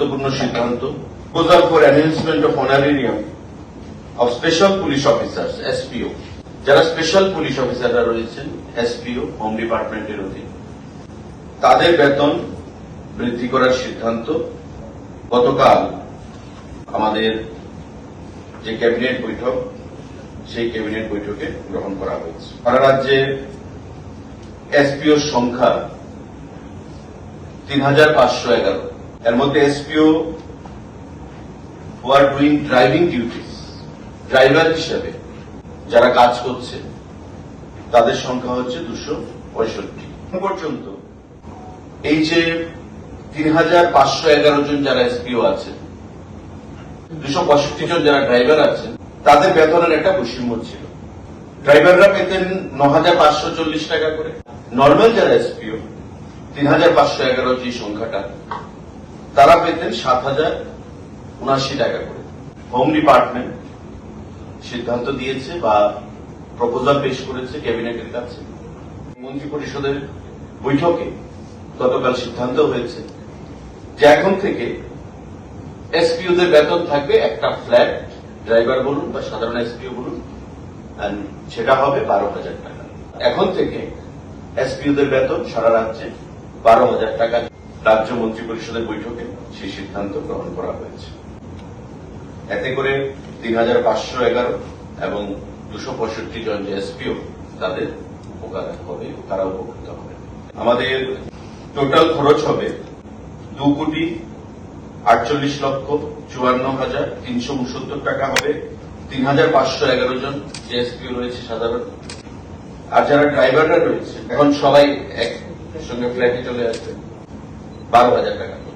গুরুত্বপূর্ণ সিদ্ধান্ত। Proposal for enhancement of honorarium of special police officers SPO যারা special police অফিসাররা রয়েছেন এসপিও হোম ডিপার্টমেন্টের অধীন। তাদের বেতন বৃদ্ধি করার সিদ্ধান্ত। গতকাল আমাদের যে ক্যাবিনেট বৈঠক, সেই ক্যাবিনেট বৈঠকে গ্রহণ করা হয়েছে। সারা রাজ্যে এসপিওর সংখ্যা তিন হাজার পাঁচশো এগারো। এর মধ্যে SPO who are doing driving duties driver হিসেবে যারা কাজ করছে, তাদের সংখ্যা হচ্ছে দুশো পঁয়ষট্টি। পর্যন্ত এই যে তিন হাজার পাঁচশো এগারো জন যারা এসপিও আছে দুশো পঁয়ষট্টি জন যারা ড্রাইভার আছেন, তাদের বেতনের একটা বৈষম্য ছিল। ড্রাইভাররা পেতেন ন হাজার পাঁচশো চল্লিশ টাকা করে। নর্মাল যারা এসপিও, তিন হাজার পাঁচশো এগারো যে সংখ্যাটা তারা পেতেন সাত হাজার উনআশি টাকা করে। হোম ডিপার্টমেন্ট সিদ্ধান্ত দিয়েছে বা প্রপোজাল পেশ করেছে ক্যাবিনেটের কাছে। মন্ত্রী পরিষদের বৈঠকে গতকাল সিদ্ধান্ত হয়েছে যে এখন থেকে এসপিওদের বেতন থাকবে একটা ফ্ল্যাট ড্রাইভার বলুন বা সাধারণ এসপিও বলুন সেটা হবে বারো হাজার টাকা। এখন থেকে এসপিওদের বেতন সারা রাজ্যে বারো হাজার টাকা। রাজ্য মন্ত্রী পরিষদের বৈঠকে সেই সিদ্ধান্ত গ্রহণ করা হয়েছে। এতে করে তিন হাজার পাঁচশো এগারো এবং দুশো পঁয়ষট্টি জন এসপিও তাদের উপকার হবে, তারা উপকৃত হবে। আমাদের টোটাল খরচ হবে দু কোটি আটচল্লিশ লক্ষ চুয়ান্ন হাজার তিনশো উনসত্তর টাকা হবে। তিন হাজার পাঁচশো এগারো জন যে এসপিও রয়েছে সাধারণ। আর যারা ড্রাইভাররা রয়েছে, এখন সবাই এক সঙ্গে ফ্ল্যাটে চলে আসবে। বারো হাজার টাকা।